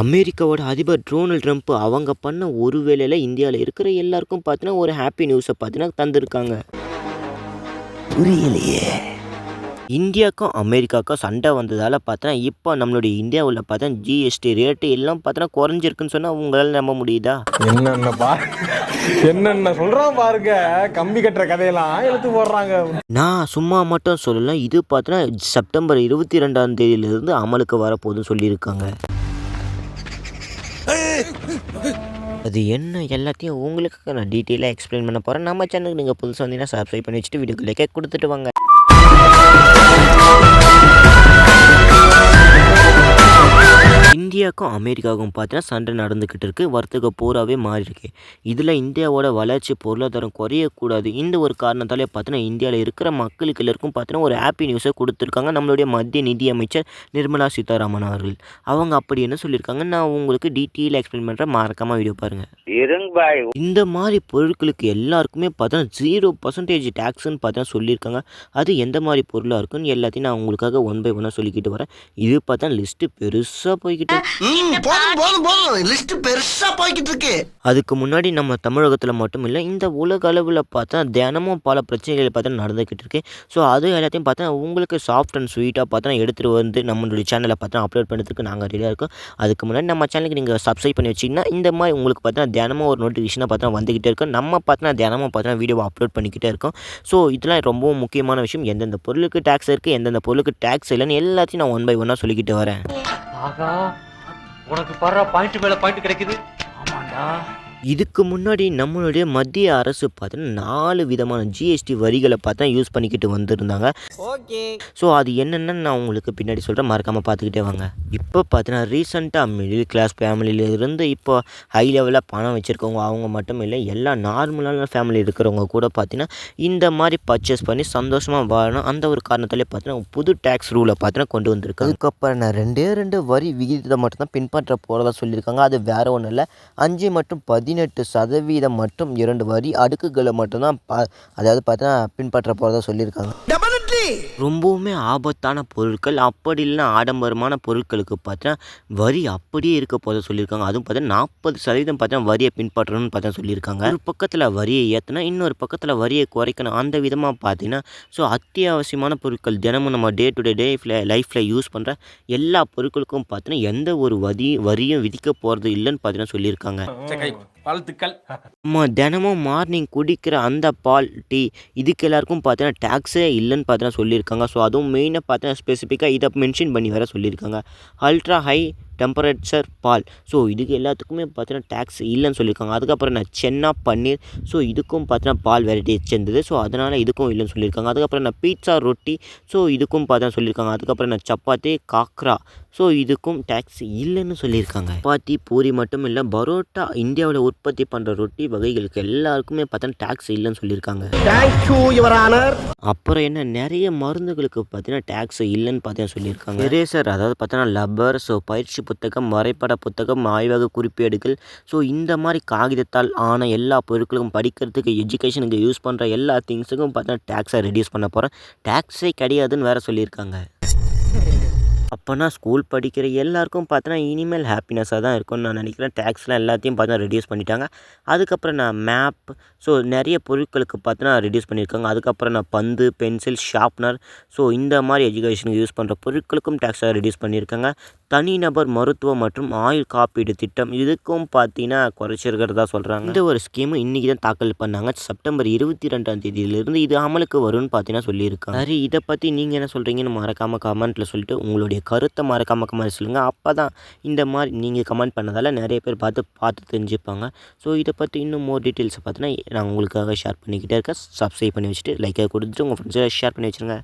அமெரிக்காவோட அதிபர் Donald Trump அவங்க பண்ண ஒரு வேலையில் இந்தியாவில் இருக்கிற எல்லாருக்கும் பார்த்தீங்கன்னா ஒரு ஹாப்பி நியூஸை பார்த்தீங்கன்னா தந்திருக்காங்க. புரியலையே. இந்தியாவுக்கும் அமெரிக்காவுக்கும் சண்டை வந்ததால் பார்த்தா இப்போ நம்மளுடைய இந்தியாவில் பார்த்தா ஜிஎஸ்டி ரேட்டு எல்லாம் பார்த்தா குறைஞ்சிருக்குன்னு சொன்னால் உங்களால் நம்ப முடியுதா? என்னென்ன பா என்னென்ன சொல்றான் பாருங்க. கம்பி கட்டுற கதையெல்லாம் எடுத்து போடுறாங்க. நான் சும்மா மட்டும் சொல்லலை இது பார்த்தீங்கன்னா செப்டம்பர் இருபத்தி ரெண்டாம் தேதியிலிருந்து அமலுக்கு வரப்போகுதுன்னு சொல்லியிருக்காங்க. அது என்ன? எல்லாத்தையும் உங்களுக்கு நான் டீட்டெயிலாக எக்ஸ்பிளைன் பண்ண போகிறேன் நம்ம சேனலுக்கு நீங்கள் புதுசாக வந்தீங்கன்னா சப்ஸ்கிரைப் பண்ணி வச்சுட்டு வீடியோக்கு லைக்கே கொடுத்துட்டு வாங்க. இந்தியாவுக்கும் அமெரிக்காவுக்கும் பார்த்தீங்கன்னா சண்டை நடந்துக்கிட்டு இருக்கு. வர்த்தக போராகவே மாறி இருக்கு இதில் இந்தியாவோட வளர்ச்சி பொருளாதாரம் குறையக்கூடாது. இந்த ஒரு காரணத்தாலே பார்த்தீங்கன்னா இந்தியாவில் இருக்கிற மக்களுக்கு எல்லாருக்கும் பார்த்தீங்கன்னா ஒரு ஹாப்பி நியூஸை கொடுத்துருக்காங்க. நம்மளுடைய மத்திய நிதி அமைச்சர் நிர்மலா சீதாராமன் அவர்கள். அவங்க அப்படி என்ன சொல்லியிருக்காங்க? நான் உங்களுக்கு டீட்டெயில் எக்ஸ்பிளைன் பண்ணுறேன் மறக்காமல் வீடியோ பாருங்கள் இந்த மாதிரி பொருட்களுக்கு எல்லாருக்குமே பார்த்தீங்கன்னா ஜீரோ பர்சன்டேஜ் டேக்ஸ்ன்னு பார்த்தீங்கன்னா சொல்லியிருக்காங்க. அது எந்த மாதிரி பொருளாக இருக்குன்னு எல்லாத்தையும் நான் உங்களுக்காக ஒன் பை ஒன்னாக சொல்லிக்கிட்டு வரேன். இது பார்த்தா லிஸ்ட்டு பெருசாக போய்கிட்டு போதும் போதும் போதும். லிஸ்ட் பெருசா போய்கிட்டு இருக்கு. அதுக்கு முன்னாடி நம்ம தமிழகத்தில் மட்டும் இல்லை இந்த உலக அளவில் பார்த்தா தினமும் பல பிரச்சனைகள் பார்த்தா நடந்துக்கிட்டு இருக்கு. ஸோ அது எல்லாத்தையும் பார்த்தா உங்களுக்கு சாஃப்ட் அண்ட் ஸ்வீட்டாக பார்த்தா எடுத்துகிட்டு வந்து நம்மளுடைய சேனலை பார்த்தா அப்லோட் பண்ணுறதுக்கு நாங்கள் ரெடியாக இருக்கோம். அதுக்கு முன்னாடி நம்ம சேனலுக்கு நீங்கள் சப்ஸ்கிரைப் பண்ணி வச்சிங்கன்னா இந்த மாதிரி உங்களுக்கு பார்த்தா தினமும் ஒரு நோட்டிஃபிகேஷனாக பார்த்தா வந்துக்கிட்டே இருக்கும். நம்ம பார்த்தா தினமும் பார்த்தா வீடியோ அப்லோட் பண்ணிக்கிட்டே இருக்கோம். ஸோ இதெல்லாம் ரொம்பவும் முக்கியமான விஷயம். எந்தெந்த பொருளுக்கு டேக்ஸ் இருக்குது எந்தெந்த பொருளுக்கு டேக்ஸ் இல்லைன்னு எல்லாத்தையும் நான் ஒன் பை ஒன்னாக சொல்லிக்கிட்டு வரேன். ஆகா உனக்கு பர்ற பாயிண்ட் மேல பாயிண்ட் கிடைக்குது? ஆமாண்டா. இதுக்கு முன்னாடி நம்மளுடைய மத்திய அரசு பார்த்தீங்கன்னா நாலு விதமான ஜிஎஸ்டி வரிகளை பார்த்தா யூஸ் பண்ணிக்கிட்டு வந்திருந்தாங்க. ஸோ அது என்னென்னு நான் உங்களுக்கு பின்னாடி சொல்கிறேன் மறக்காமல் பார்த்துக்கிட்டே வாங்க. இப்போ பார்த்தீங்கன்னா ரீசெண்டாக மிடில் கிளாஸ் ஃபேமிலியிலேருந்து இப்போ ஹை லெவலில் பணம் வச்சுருக்கவங்க அவங்க மட்டும் இல்லை எல்லா நார்மலான ஃபேமிலி இருக்கிறவங்க கூட பார்த்தீங்கன்னா இந்த மாதிரி பர்ச்சேஸ் பண்ணி சந்தோஷமாக வாழணும். அந்த ஒரு காரணத்தாலே பார்த்தீங்கன்னா புது டேக்ஸ் ரூலை பார்த்தீங்கன்னா கொண்டு வந்திருக்கு அதுக்கப்புறம் நான் ரெண்டே ரெண்டு வரி விகிதத்தை மட்டும்தான் பின்பற்ற போகிறதா சொல்லியிருக்காங்க. அது வேற ஒன்றும் இல்லை. அஞ்சு மற்றும் பதினெட்டு சதவீதம் மற்றும் இரண்டு வரி அடுக்குகளை மட்டும்தான் பா அதாவது பார்த்தீங்கன்னா பின்பற்ற போகிறதா சொல்லியிருக்காங்க. ரொம்பவுமே ஆபத்தான பொருட்கள் அப்படி இல்லைன்னா ஆடம்பரமான பொருட்களுக்கு பார்த்தா வரி அப்படியே இருக்க போத சொல்லியிருக்காங்க. அதுவும் பார்த்தா நாற்பது சதவீதம் பார்த்தா வரியை பின்பற்றணும்னு பார்த்தா சொல்லியிருக்காங்க. ஒரு பக்கத்தில் வரியை ஏற்றினா இன்னொரு பக்கத்தில் வரியை குறைக்கணும். அந்த விதமாக பார்த்தீங்கன்னா ஸோ அத்தியாவசியமான பொருட்கள் தினமும் நம்ம டே டு டே லைஃப்பில் லைஃப்பில் யூஸ் பண்ணுற எல்லா பொருட்களுக்கும் பார்த்தீங்கன்னா எந்த ஒரு வரி வரியும் விதிக்க போகிறது இல்லைன்னு பார்த்தீங்கன்னா சொல்லியிருக்காங்க. வாழ்த்துக்கள் நம்ம தினமும் மார்னிங் குடிக்கிற அந்த பால் டீ இதுக்கு எல்லாருக்கும் பார்த்தீங்கன்னா டேக்ஸே இல்லைன்னு பார்த்தீங்கன்னா சொல்லியிருக்காங்க. ஸோ அதுவும் மெயினாக பார்த்தீங்கன்னா ஸ்பெசிஃபிக்காக இதை மென்ஷன் பண்ணி வர சொல்லியிருக்காங்க. அல்ட்ரா ஹை டெம்பரேச்சர் பால் ஸோ இதுக்கு எல்லாத்துக்குமே பார்த்தீங்கன்னா டேக்ஸ் இல்லைன்னு சொல்லியிருக்காங்க. அதுக்கப்புறம் நான் சென்னா பன்னீர். ஸோ இதுக்கும் பார்த்தீங்கன்னா பால் வெரைட்டி சேர்ந்தது. ஸோ அதனால் இதுக்கும் இல்லைன்னு சொல்லியிருக்காங்க. அதுக்கப்புறம் நான் பீட்சா ரொட்டி ஸோ இதுக்கும் பார்த்தீங்கன்னா சொல்லியிருக்காங்க. அதுக்கப்புறம் நான் சப்பாத்தி காக்ரா. ஸோ இதுக்கும் டேக்ஸ் இல்லைன்னு சொல்லியிருக்காங்க. சப்பாத்தி பூரி மட்டும் இல்லை பரோட்டா. இந்தியாவில் உற்பத்தி பண்ணுற ரொட்டி வகைகளுக்கு எல்லாருக்குமே பார்த்தா டேக்ஸ் இல்லைன்னு சொல்லியிருக்காங்க. அப்புறம் என்ன? நிறைய மருந்துகளுக்கு பார்த்தீங்கன்னா டேக்ஸ் இல்லைன்னு பார்த்தீங்கன்னா சொல்லியிருக்காங்க. எரேசர் அதாவது பார்த்தீங்கன்னா லப்பர் ஸோ பயிற்சி புத்தகம் வரைபட புத்தகம் ஆய்வக குறிப்பேடுகள் ஸோ இந்த மாதிரி காகிதத்தால் ஆன எல்லா பொருட்களுக்கும் படிக்கிறதுக்கு எஜுகேஷனுக்கு யூஸ் பண்ணுற எல்லா திங்ஸுக்கும் பார்த்தீங்கன்னா டேக்ஸை ரெடியூஸ் பண்ண போகிறேன் டேக்ஸே கிடையாதுன்னு வேறு சொல்லியிருக்காங்க. அப்போனா ஸ்கூல் படிக்கிற எல்லாருக்கும் பார்த்தோன்னா இனிமேல் ஹாப்பினஸ்ஸாக தான் இருக்கும்னு நான் நினைக்கிறேன். டேக்ஸ்லாம் எல்லாத்தையும் பார்த்தா ரெடியூஸ் பண்ணிட்டாங்க. அதுக்கப்புறம் நான் மேப் ஸோ நிறைய பொருட்களுக்கு பார்த்தோன்னா ரெடியூஸ் பண்ணியிருக்காங்க. அதுக்கப்புறம் நான் பந்து பென்சில் ஷார்ப்னர் ஸோ இந்த மாதிரி எஜுகேஷனுக்கு யூஸ் பண்ணுற பொருட்களுக்கும் டேக்ஸை ரெடியூஸ் பண்ணியிருக்காங்க. தனிநபர் மருத்துவம் மற்றும் ஆயுள் காப்பீடு திட்டம். இதுக்கும் பார்த்தீங்கன்னா குறைச்சிருக்கிறதா சொல்கிறாங்க இந்த ஒரு ஸ்கீம் இன்றைக்கி தான் தாக்கல் பண்ணாங்க. செப்டம்பர் இருபத்தி ரெண்டாம் தேதியிலிருந்து இது அமலுக்கு வரும்னு பார்த்தீங்கன்னா சொல்லியிருக்காங்க. சரி இதை பற்றி நீங்கள் என்ன சொல்கிறீங்கன்னு மறக்காமல் கமெண்ட்டில் சொல்லிட்டு உங்களுடைய கருத்தை மறக்காமல் கமெண்ட் சொல்லுங்கள் அப்போ தான் இந்த மாதிரி நீங்கள் கமெண்ட் பண்ணதால் நிறைய பேர் பார்த்து பார்த்து தெரிஞ்சுப்பாங்க. ஸோ இதை பற்றி இன்னும் மோர் டீட்டெயில்ஸ் பார்த்தீங்கன்னா நான் உங்களுக்காக ஷேர் பண்ணிக்கிட்டே இருக்கேன். சப்ஸ்கிரைப் பண்ணி வச்சுட்டு லைக்காக கொடுத்துட்டு உங்கள் ஃப்ரெண்ட்ஸை ஷேர் பண்ணி வச்சுருங்க.